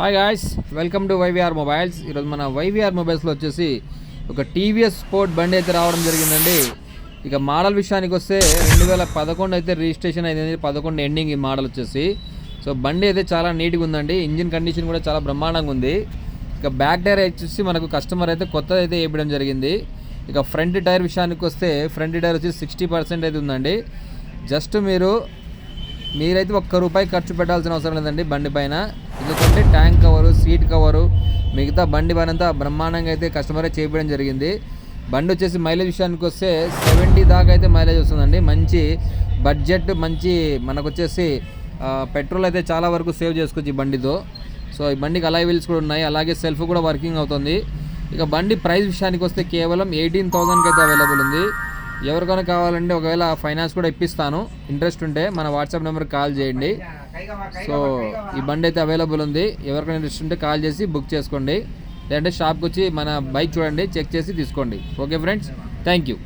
Hi guys welcome to Y V R mobiles ఈరోజు మన YVR మొబైల్స్లో వచ్చేసి ఒక టీవీఎస్ స్పోర్ట్ బండి అయితే రావడం జరిగిందండి. ఇక మోడల్ విషయానికి వస్తే రెండు వేల పదకొండు అయితే రిజిస్ట్రేషన్ అయింది పదకొండు ఎండింగ్ ఈ మోడల్ వచ్చేసి. సో బండి అయితే చాలా నీట్గా ఉందండి. ఇంజిన్ కండిషన్ కూడా చాలా బ్రహ్మాండంగా ఉంది. ఇక బ్యాక్ టైర్ వచ్చేసి మనకు కస్టమర్ అయితే కొత్తది అయితే వేయడం జరిగింది. ఇక ఫ్రంట్ టైర్ విషయానికి వస్తే ఫ్రంట్ టైర్ వచ్చి సిక్స్టీ పర్సెంట్ అయితే ఉందండి. జస్ట్ మీరు మీరైతే ఒక్క రూపాయి ఖర్చు పెట్టాల్సిన అవసరం లేదండి బండి పైన. ఎందుకంటే ట్యాంక్ కవరు సీట్ కవరు మిగతా బండి పైన బ్రహ్మాండంగా అయితే కస్టమరే చేయించడం జరిగింది. బండి వచ్చేసి మైలేజ్ విషయానికి వస్తే సెవెంటీ దాకా అయితే మైలేజ్ వస్తుందండి. మంచి బడ్జెట్ మంచి మనకు వచ్చేసి పెట్రోల్ అయితే చాలా వరకు సేవ్ చేసుకోవచ్చు ఈ బండితో. సో ఈ బండికి అలాయ్ వీల్స్ కూడా ఉన్నాయి. అలాగే సెల్ఫ్ కూడా వర్కింగ్ అవుతుంది. ఇక బండి ప్రైస్ విషయానికి వస్తే కేవలం ఎయిటీన్ థౌసండ్కి అయితే అవైలబుల్ ఉంది. ఎవరికైనా కావాలంటే ఒకవేళ ఫైనాన్స్ కూడా ఇప్పిస్తాను. ఇంట్రెస్ట్ ఉంటే మన వాట్సాప్ నెంబర్కి కాల్ చేయండి. సో ఈ బండి అయితే అవైలబుల్ ఉంది. ఎవరికైనా ఇంట్రెస్ట్ ఉంటే కాల్ చేసి బుక్ చేసుకోండి. లేదంటే షాప్కి వచ్చి మన బైక్ చూడండి చెక్ చేసి తీసుకోండి. Okay friends thank you